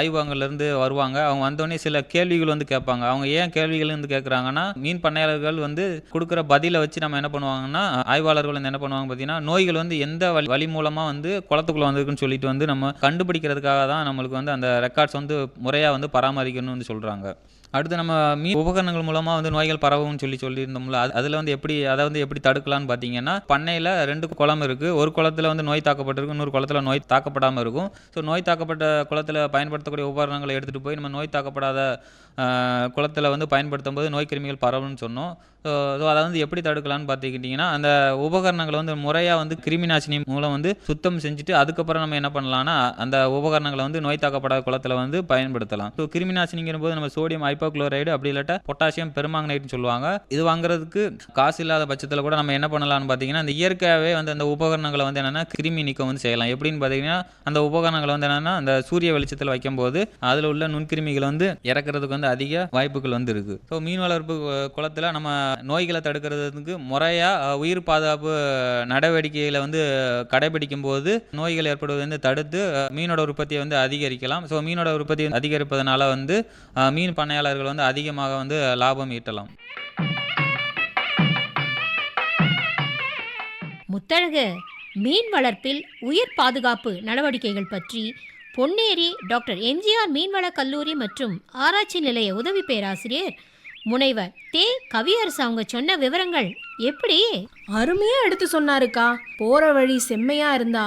ஆய்வகங்கள்லேருந்து வருவாங்க. அவங்க வந்தோடனே சில கேள்விகள் வந்து கேட்பாங்க. அவங்க ஏன் கேள்விகள் வந்து கேட்குறாங்கன்னா மீன் பண்ணையாளர்கள் வந்து கொடுக்குற பதிலை வச்சு நம்ம என்ன பண்ணுவாங்கன்னா ஆய்வாளர்கள் வந்து என்ன பண்ணுவாங்க பார்த்தீங்கன்னா நோய்கள் வந்து எந்த வழி வழி மூலமாக வந்து குளத்துக்குள்ளே வந்திருக்குன்னு சொல்லிட்டு வந்து நம்ம கண்டுபிடிக்கிறதுக்காக தான் நம்மளுக்கு வந்து அந்த ரெக்கார்ட்ஸ் வந்து முறையாக வந்து பராமரிக்கணும்னு வந்து சொல்கிறாங்க அடுத்து நம்ம மீன் உபகரணங்கள் மூலமாக வந்து நோய்கள் பரவும்னு சொல்லி சொல்லியிருந்தோம்ல அது அதில் வந்து எப்படி அதை வந்து எப்படி தடுக்கலாம்னு பார்த்தீங்கன்னா பண்ணையில் ரெண்டு குளம் இருக்குது ஒரு குளத்துல வந்து நோய் தாக்கப்பட்டிருக்கு இன்னொரு குளத்துல நோய் தாக்கப்படாமல் இருக்கும். ஸோ நோய் தாக்கப்பட்ட குளத்துல பயன்படுத்தக்கூடிய உபகரணங்களை எடுத்துகிட்டு போய் நம்ம நோய் தாக்கப்படாத குளத்தில் வந்து பயன்படுத்தும் போது நோய் கிருமிகள் பரவும்னு சொன்னோம். ஸோ ஸோ அதை வந்து எப்படி தடுக்கலாம்னு பார்த்துக்கிட்டிங்கன்னா அந்த உபகரணங்களை வந்து முறையாக வந்து கிருமிநாசினி மூலம் வந்து சுத்தம் செஞ்சுட்டு அதுக்கப்புறம் நம்ம என்ன பண்ணலாம்னா அந்த உபகரணங்களை வந்து நோய் தாக்கப்படாத குளத்துல வந்து பயன்படுத்தலாம். ஸோ கிருமிநாசினிங்கிற போது நம்ம சோடியம் ஹைப்போக்ளோரைடு அப்படி இல்லாட்டா பொட்டாசியம் பெருமாங்கனைட்னு சொல்லுவாங்க. இது வாங்குறதுக்கு காசு இல்லாத பட்சத்தில் கூட நம்ம என்ன பண்ணலாம்னு பார்த்தீங்கன்னா அந்த இயற்கையாகவே வந்து அந்த உபகரணங்களை வந்து என்னென்னா கிருமி நீக்கம் வந்து செய்யலாம். எப்படின்னு பார்த்தீங்கன்னா அந்த உபகரணங்களை வந்து என்னென்னா அந்த சூரிய வெளிச்சத்தில் வைக்கும்போது அதில் உள்ள நுண்கிருமிகள் வந்து இறக்குறதுக்கு வந்து அதிக வாய்ப்புகள் வந்து இருக்குது ஸோ மீன் வளர்ப்பு குளத்தில் குளத்துல நம்ம நோய்களை தடுக்கிறதுக்கு முறையாக உயிர் பாதுகாப்பு நடவடிக்கைகளை வந்து கடைபிடிக்கும் போது நோய்கள் ஏற்படுவதை வந்து தடுத்து மீனோட உற்பத்தியை வந்து அதிகரிக்கலாம். ஸோ மீனோட உற்பத்தி அதிகரிப்பதனால வந்து மீன் பண்ணையாளர்கள் வந்து அதிகமாக வந்து லாபம் ஈட்டலாம். முத்தழகு மீன் வளர்ப்பில் உயிர் பாதுகாப்பு நடவடிக்கைகள் பற்றி பொன்னேரி டாக்டர் எம்ஜிஆர் மீன்வள கல்லூரி மற்றும் ஆராய்ச்சி நிலைய உதவி பேராசிரியர் முனைவர் தே. கவியரசு அவங்க சொன்ன விவரங்கள் எப்படி? அருமையா எடுத்து சொன்னாருக்கா. போற வழி செம்மையா இருந்தா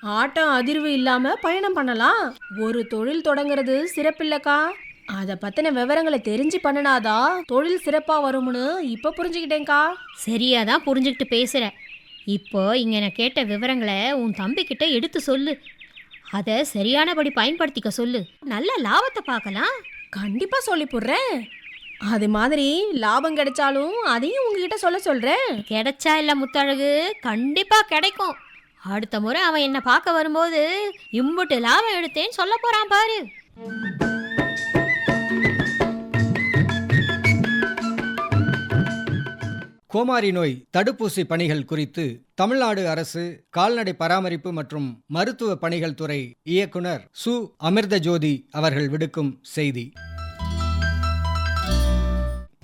ஆட்டம் அதிர்வு இல்லாம பயணம் பண்ணலாம். ஒரு தொழில் தொடங்குறது சிறப்பில்லக்கா. அத பத்தின விவரங்களை தெரிஞ்சு பண்ணுனாதா தொழில் சிறப்பா வரும்னு இப்ப புரிஞ்சுக்கிட்டேன்க்கா. சரியா தான் புரிஞ்சுக்கிட்டு பேசுற. இப்போ இங்க நான் கேட்ட விவரங்களை உன் தம்பிக்கிட்ட எடுத்து சொல்லு. அதை சரியானபடி பயன்படுத்திக்க சொல்லு. நல்ல லாபத்தை பார்க்கலாம். கண்டிப்பா சொல்லி போடுறேன். அது மாதிரி லாபம் கிடைச்சாலும் அதையும் உங்ககிட்ட சொல்ல சொல்றேன். கிடைச்சா இல்ல முத்தழகு? கண்டிப்பா கிடைக்கும். அடுத்த முறை அவன் என்ன பார்க்க வரும்போது இம்புட்டு லாபம் எடுத்தேன்னு சொல்ல போறான் பாரு. கோமாரி நோய் தடுப்பூசி பணிகள் குறித்து தமிழ்நாடு அரசு கால்நடை பராமரிப்பு மற்றும் மருத்துவ பணிகள் துறை இயக்குனர் சு. அமிர்த ஜோதி அவர்கள் விடுக்கும் செய்தி.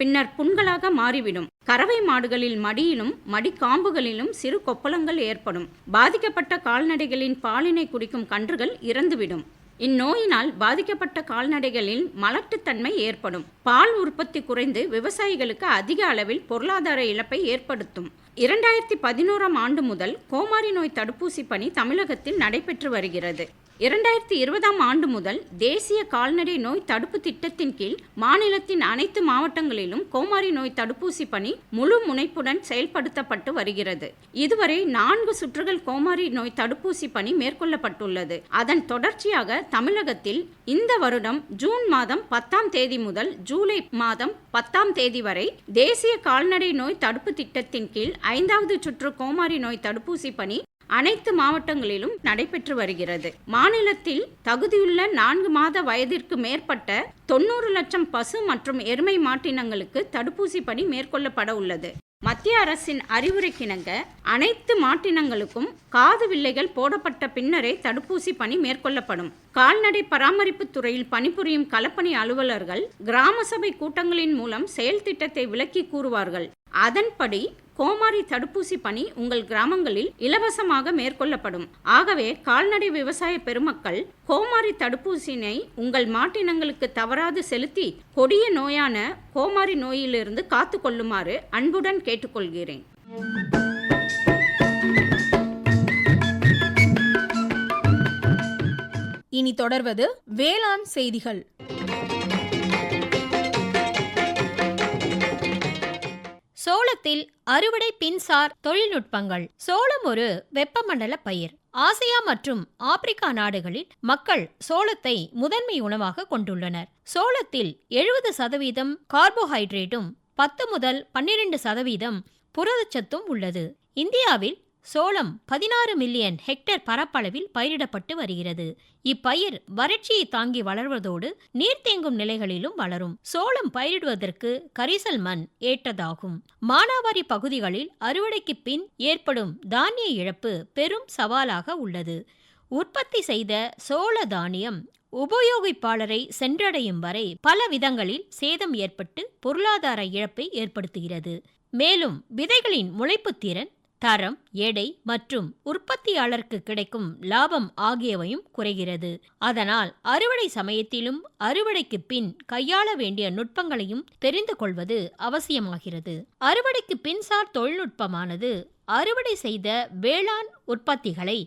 பின்னர் புண்களாக மாறிவிடும். கறவை மாடுகளில் மடியிலும் மடிக்காம்புகளிலும் சிறு கொப்பளங்கள் ஏற்படும். பாதிக்கப்பட்ட கால்நடைகளின் பாலினை குடிக்கும் கன்றுகள் இறந்துவிடும். இந்நோயினால் பாதிக்கப்பட்ட கால்நடைகளில் மலட்டுத்தன்மை ஏற்படும். பால் உற்பத்தி குறைந்து விவசாயிகளுக்கு அதிக அளவில் பொருளாதார இழப்பை ஏற்படுத்தும். இரண்டாயிரத்தி பதினோராம் ஆண்டு முதல் கோமாரி நோய் தடுப்பூசி பணி தமிழகத்தில் நடைபெற்று வருகிறது. இரண்டாயிரத்தி இருபதாம் ஆண்டு முதல் தேசிய கால்நடை நோய் தடுப்பு திட்டத்தின் கீழ் மாநிலத்தின் அனைத்து மாவட்டங்களிலும் கோமாரி நோய் தடுப்பூசி பணி முழு முனைப்புடன் செயல்படுத்தப்பட்டு வருகிறது. இதுவரை நான்கு சுற்றுகள் கோமாரி நோய் தடுப்பூசி பணி மேற்கொள்ளப்பட்டுள்ளது. அதன் தொடர்ச்சியாக தமிழகத்தில் இந்த வருடம் ஜூன் மாதம் பத்தாம் தேதி முதல் ஜூலை மாதம் பத்தாம் தேதி வரை தேசிய கால்நடை நோய் தடுப்பு திட்டத்தின் கீழ் ஐந்தாவது சுற்று கோமாரி நோய் தடுப்பூசி பணி அனைத்து மாவட்டங்களிலும் நடைபெற்று வருகிறது. மாநிலத்தில் தகுதியுள்ள நான்கு மாத வயதிற்கு மேற்பட்ட தொண்ணூறு லட்சம் பசு மற்றும் எருமை மாட்டினங்களுக்கு தடுப்பூசி பணி மேற்கொள்ளப்பட உள்ளது. மத்திய அரசின் அறிவுரைக்கிணங்க அனைத்து மாட்டினங்களுக்கும் காது வில்லைகள் போடப்பட்ட பின்னரே தடுப்பூசி பணி மேற்கொள்ளப்படும். கால்நடை பராமரிப்பு துறையில் பணிபுரியும் களப்பணி அலுவலர்கள் கிராம சபை கூட்டங்களின் மூலம் செயல் திட்டத்தை விளக்கி கூறுவார்கள். அதன்படி கோமாரி தடுப்பூசி பணி உங்கள் கிராமங்களில் இலவசமாக மேற்கொள்ளப்படும். ஆகவே கால்நடை விவசாய பெருமக்கள் கோமாரி தடுப்பூசியினை உங்கள் மாட்டினங்களுக்கு தவறாது செலுத்தி கொடிய நோயான கோமாரி நோயிலிருந்து காத்து கொள்ளுமாறு அன்புடன் கேட்டுக்கொள்கிறேன். இனி தொடர்வது வேளாண் செய்திகள். சோளத்தில் அறுவடை பின்சார் தொழில்நுட்பங்கள். சோளம் ஒரு வெப்பமண்டல பயிர். ஆசியா மற்றும் ஆப்பிரிக்கா நாடுகளில் மக்கள் சோளத்தை முதன்மை உணவாக கொண்டுள்ளனர். சோளத்தில் எழுபது சதவீதம் கார்போஹைட்ரேட்டும் பத்து முதல் பன்னிரண்டு சதவீதம் புரதச்சத்தும் உள்ளது. இந்தியாவில் சோளம் பதினாறு மில்லியன் ஹெக்டேர் பரப்பளவில் பயிரிடப்பட்டு வருகிறது. இப்பயிர் வறட்சியை தாங்கி வளர்வதோடு நீர் தேங்கும் நிலைகளிலும் வளரும். சோளம் பயிரிடுவதற்கு கரிசல் மண் ஏற்றதாகும். மானாவாரி பகுதிகளில் அறுவடைக்கு பின் ஏற்படும் தானிய இழப்பு பெரும் சவாலாக உள்ளது. உற்பத்தி செய்த சோள தானியம் உபயோகிப்பாளரை சென்றடையும் வரை பல விதங்களில் சேதம் ஏற்பட்டு பொருளாதார இழப்பை ஏற்படுத்துகிறது. மேலும் விதைகளின் முளைப்புத்திறன் தரம் எடை மற்றும் உற்பத்தியாளருக்கு கிடைக்கும் லாபம் ஆகியவையும் குறைகிறது. அதனால் அறுவடை சமயத்திலும் அறுவடைக்கு பின் கையாள வேண்டிய நுட்பங்களையும் தெரிந்து கொள்வது அவசியமாகிறது. அறுவடைக்கு பின்சார் தொழில்நுட்பமானது அறுவடை செய்த வேளாண் உற்பத்திகளை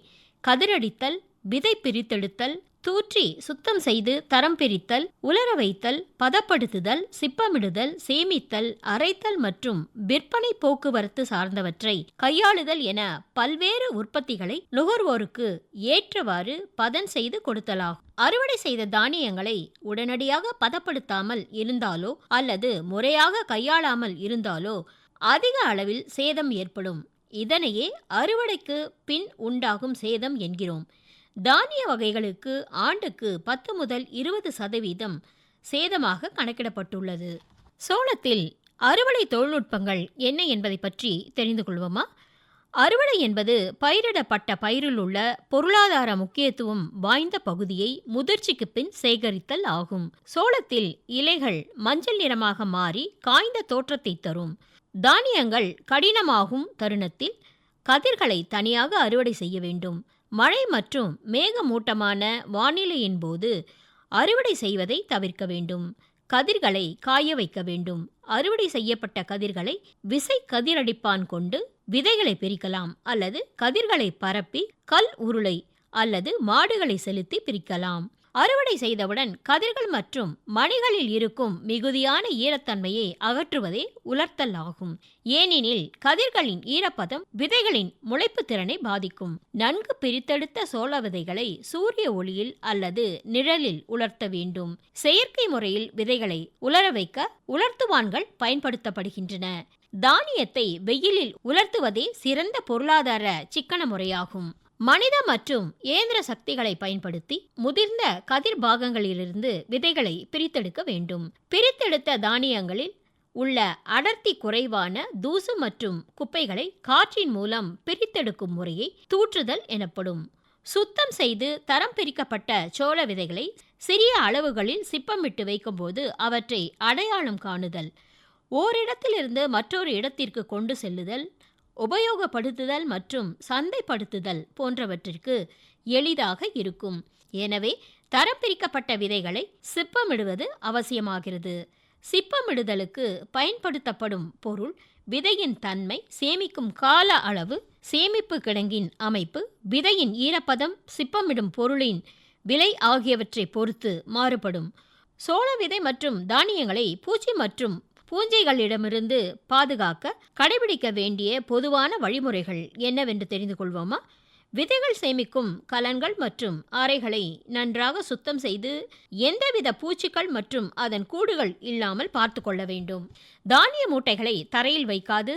கதிரடித்தல் விதை பிரித்தெடுத்தல் தூற்றி சுத்தம் செய்து தரம் பிரித்தல் உலர வைத்தல் பதப்படுத்துதல் சிப்பமிடுதல் சேமித்தல் அரைத்தல் மற்றும் விற்பனை போக்குவரத்து சார்ந்தவற்றை கையாளுதல் என பல்வேறு உற்பத்திகளை நுகர்வோருக்கு ஏற்றவாறு பதன் செய்து கொடுத்தலாகும். அறுவடை செய்த தானியங்களை உடனடியாக பதப்படுத்தாமல் இருந்தாலோ அல்லது முறையாக கையாளாமல் இருந்தாலோ அதிக அளவில் சேதம் ஏற்படும். இதனையே அறுவடைக்கு பின் உண்டாகும் சேதம் என்கிறோம். தானிய வகைகளுக்கு ஆண்டுக்கு பத்து முதல் இருபது சதவீதம் சேதமாக கணக்கிடப்பட்டுள்ளது. சோளத்தில் அறுவடை தொழில்நுட்பங்கள் என்ன என்பதை பற்றி தெரிந்து கொள்வோமா? அறுவடை என்பது பயிரிடப்பட்ட பயிரில் உள்ள பொருளாதார முக்கியத்துவம் வாய்ந்த பகுதியை முதிர்ச்சிக்கு பின் சேகரித்தல் ஆகும். சோளத்தில் இலைகள் மஞ்சள் நிறமாக மாறி காய்ந்த தோற்றத்தை தரும். தானியங்கள் கடினமாகும் தருணத்தில் கதிர்களை தனியாக அறுவடை செய்ய வேண்டும். மழை மற்றும் மேகமூட்டமான வானிலையின் போது அறுவடை செய்வதை தவிர்க்க வேண்டும். கதிர்களை காய வைக்க வேண்டும். அறுவடை செய்யப்பட்ட கதிர்களை விசை கதிரடிப்பான் கொண்டு விதைகளை பிரிக்கலாம் அல்லது கதிர்களை பரப்பி கல் உருளை அல்லது மாடுகளை செலுத்தி பிரிக்கலாம். அறுவடை செய்தவுடன் கதிர்கள் மற்றும் மணிகளில் இருக்கும் மிகுதியான ஈரத்தன்மையை அகற்றுவதே உலர்த்தல் ஆகும். ஏனெனில் கதிர்களின் ஈரப்பதம் விதைகளின் முளைப்பு திறனை பாதிக்கும். நன்கு பிரித்தெடுத்த சோள விதைகளை சூரிய ஒளியில் அல்லது நிழலில் உலர்த்த வேண்டும். செயற்கை முறையில் விதைகளை உலர வைக்க உலர்த்துவான்கள் பயன்படுத்தப்படுகின்றன. தானியத்தை வெயிலில் உலர்த்துவதே சிறந்த பொருளாதார சிக்கன முறையாகும். மனித மற்றும் இயந்திர சக்திகளை பயன்படுத்தி முதிர்ந்த கதிர் பாகங்களிலிருந்து விதைகளை பிரித்தெடுக்க வேண்டும். பிரித்தெடுத்த தானியங்களில் உள்ள அடர்த்தி குறைவான தூசு மற்றும் குப்பைகளை காற்றின் மூலம் பிரித்தெடுக்கும் முறையை தூற்றுதல் எனப்படும். சுத்தம் செய்து தரம் பிரிக்கப்பட்ட சோள விதைகளை சிறிய அளவுகளில் சிப்பமிட்டு வைக்கும்போது அவற்றை அடையாளம் காணுதல். ஓரிடத்திலிருந்து மற்றொரு இடத்திற்கு கொண்டு செல்லுதல். உபயோகப்படுத்துதல் மற்றும் சந்தைப்படுத்துதல் போன்றவற்றிற்கு எளிதாக இருக்கும். எனவே தரம் பிரிக்கப்பட்ட விதைகளை சிப்பமிடுவது அவசியமாகிறது. சிப்பமிடுதலுக்கு பயன்படுத்தப்படும் பொருள் விதையின் தன்மை சேமிக்கும் கால அளவு சேமிப்பு கிடங்கின் அமைப்பு விதையின் ஈரப்பதம் சிப்பமிடும் பொருளின் விலை ஆகியவற்றை பொறுத்து மாறுபடும். சோள விதை மற்றும் தானியங்களை பூச்சி மற்றும் பூஞ்சைகளிடமிருந்து பாதுகாக்க கடைபிடிக்க வேண்டிய பொதுவான வழிமுறைகள் என்னவென்று தெரிந்து கொள்வோமா? விதைகள் சேமிக்கும் கலன்கள் மற்றும் அறைகளை நன்றாக சுத்தம் செய்து எந்தவித பூச்சிகள் மற்றும் அதன் கூடுகள் இல்லாமல் பார்த்து கொள்ள வேண்டும். தானிய மூட்டைகளை தரையில் வைக்காது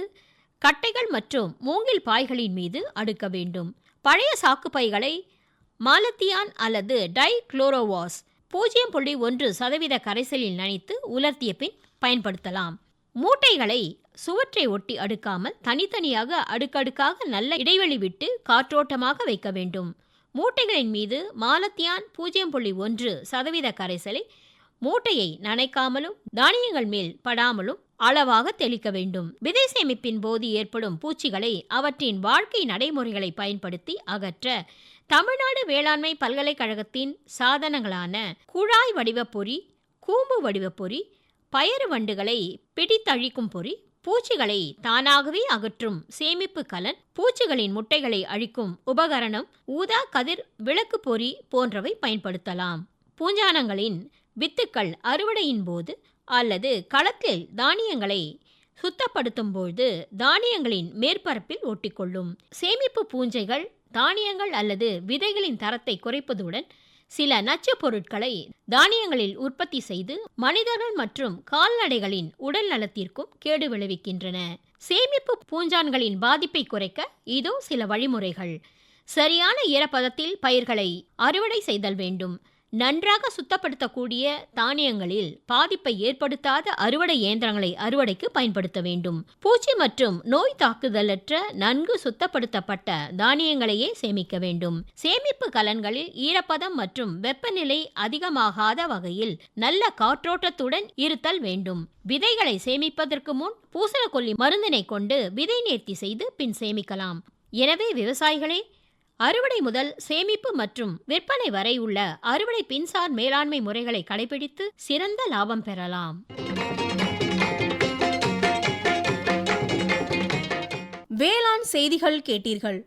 கட்டைகள் மற்றும் மூங்கில் பாய்களின் மீது அடுக்க வேண்டும். பழைய சாக்குப்பைகளை மாலத்தியான் அல்லது டை குளோரோவாஸ் பூஜ்ஜியம் புள்ளி ஒன்று சதவீத கரைசலில் நனைத்து உலர்த்திய பின் பயன்படுத்தலாம். மூட்டைகளை சுவற்றை ஒட்டி அடுக்காமல் தனித்தனியாக அடுக்கடுக்காக நல்ல இடைவெளி விட்டு காற்றோட்டமாக வைக்க வேண்டும். மூட்டைகளின் மீது மாலத்தியான் பூஜ்ஜியம் புள்ளி ஒன்று சதவீத கரைசலை மூட்டையை நனைக்காமலும் தானியங்கள் மேல் படாமலும் அளவாக தெளிக்க வேண்டும். விதை சேமிப்பின் போது ஏற்படும் பூச்சிகளை அவற்றின் வாழ்க்கை நடைமுறைகளை பயன்படுத்தி அகற்ற தமிழ்நாடு வேளாண்மை பல்கலைக்கழகத்தின் சாதனங்களான குழாய் வடிவ பொறி கூம்பு வடிவ பொறி பயறு வண்டுகளை பிடித்தழிக்கும் பொறி பூச்சிகளை தானாகவே அகற்றும் சேமிப்பு கலன் பூச்சிகளின் முட்டைகளை அழிக்கும் உபகரணம் ஊதா கதிர் விளக்கு பொறி போன்றவை பயன்படுத்தலாம். பூஞ்சானங்களின் வித்துக்கள் அறுவடையின் போது அல்லது களத்தில் தானியங்களை சுத்தப்படுத்தும் போது தானியங்களின் மேற்பரப்பில் ஒட்டிக்கொள்ளும். சேமிப்பு பூஞ்சைகள் தானியங்கள் அல்லது விதைகளின் தரத்தை குறைப்பதுடன் சில நச்சுப் பொருட்களை தானியங்களில் உற்பத்தி செய்து மனிதர்கள் மற்றும் கால்நடைகளின் உடல் நலத்திற்கும் கேடு விளைவிக்கின்றன. சேமிப்பு பூஞ்சான்களின் பாதிப்பை குறைக்க இதோ சில வழிமுறைகள். சரியான ஈரப்பதத்தில் பயிர்களை அறுவடை செய்தல் வேண்டும். நன்றாக சுத்தப்படுத்தக்கூடிய தானியங்களில் பாதிப்பை ஏற்படுத்தாத அறுவடை இயந்திரங்களை அறுவடைக்கு பயன்படுத்த வேண்டும். பூச்சி மற்றும் நோய் தாக்குதலற்ற நன்கு சுத்தப்படுத்தப்பட்ட தானியங்களையே சேமிக்க வேண்டும். சேமிப்பு கலன்களில் ஈரப்பதம் மற்றும் வெப்பநிலை அதிகமாகாத வகையில் நல்ல காற்றோட்டத்துடன் இருத்தல் வேண்டும். விதைகளை சேமிப்பதற்கு முன் பூசணக்கொல்லி மருந்தினை கொண்டு விதை நேர்த்தி செய்து பின் சேமிக்கலாம். எனவே விவசாயிகளே அறுவடை முதல் சேமிப்பு மற்றும் விற்பனை வரை உள்ள அறுவடை பின்சார் மேலாண்மை முறைகளை கடைபிடித்து சிறந்த லாபம் பெறலாம். வேளாண் செய்திகள் கேட்டீர்கள்.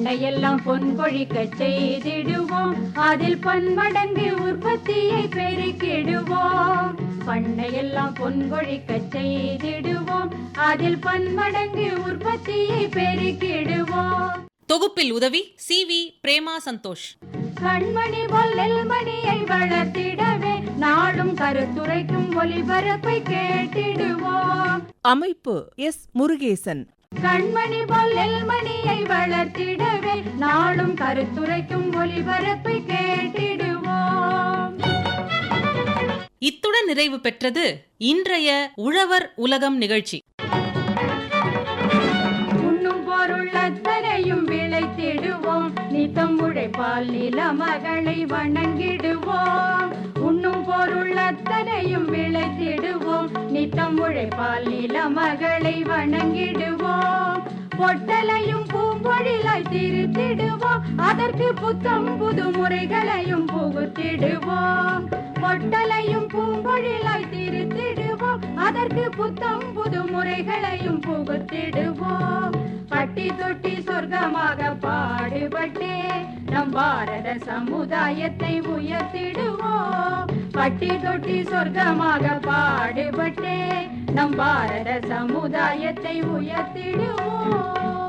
பண்டையெல்லாம் பொன் கொழிக்க செய்திடுவோம். அதில் பன்மடங்கு உற்பத்தியை பெருக்கிடுவோம். பண்டையெல்லாம் பொன் கொழிக்க செய்திடுவோம். அதில் பன்மடங்கு உற்பத்தியை பெருக்கிடுவோம். தொகுப்பில் உதவி சி வி பிரேமா சந்தோஷ். கண்மணி பொல்லல் மணியை வளர்த்திடவே நாடும் கருத்துரைக்கும் ஒளிபரப்பை கேட்டிடுவோம். அமைப்பு எஸ் முருகேசன். கண்மணி பொல்லல் மணியை வளர்த்திடவே நாடும் கருத்துரைக்கும் ஒளிபரப்பை கேட்டிடுவோம். இத்துடன் நிறைவு பெற்றது இன்றைய உழவர் உலகம் நிகழ்ச்சி. உண்ணும் பொருள் அத்தனையும் விளைத்திடுவோம். நித்தம் உழைப்பால் நில மகளை வணங்கிடுவோம். உண்ணும் பொருள் அத்தனையும் விளைத்திடுவோம். நித்தம் உழைப்பால் நில மகளை வணங்கிடுவோம். பொட்டலையும் பூம்பொழிலாய் திருத்திடுவோம். அதற்கு புத்தம் புது முறைகளையும் புகுத்திடுவோம். பொட்டலையும் பூங்கொழிலாய் திருத்திடுவோம். அதற்கு புத்தம் புது முறைகளையும் புகுத்திடுவோம். பட்டி தொட்டி சொர்க்கமாக பாடுபட்டே நம் பாரத சமுதாயத்தை உயர்த்திடுவோம். பட்டி தொட்டி சொர்க்கமாக பாடுபட்டே நம் பாரத சமுதாயத்தை உயர்த்திடுவோம்.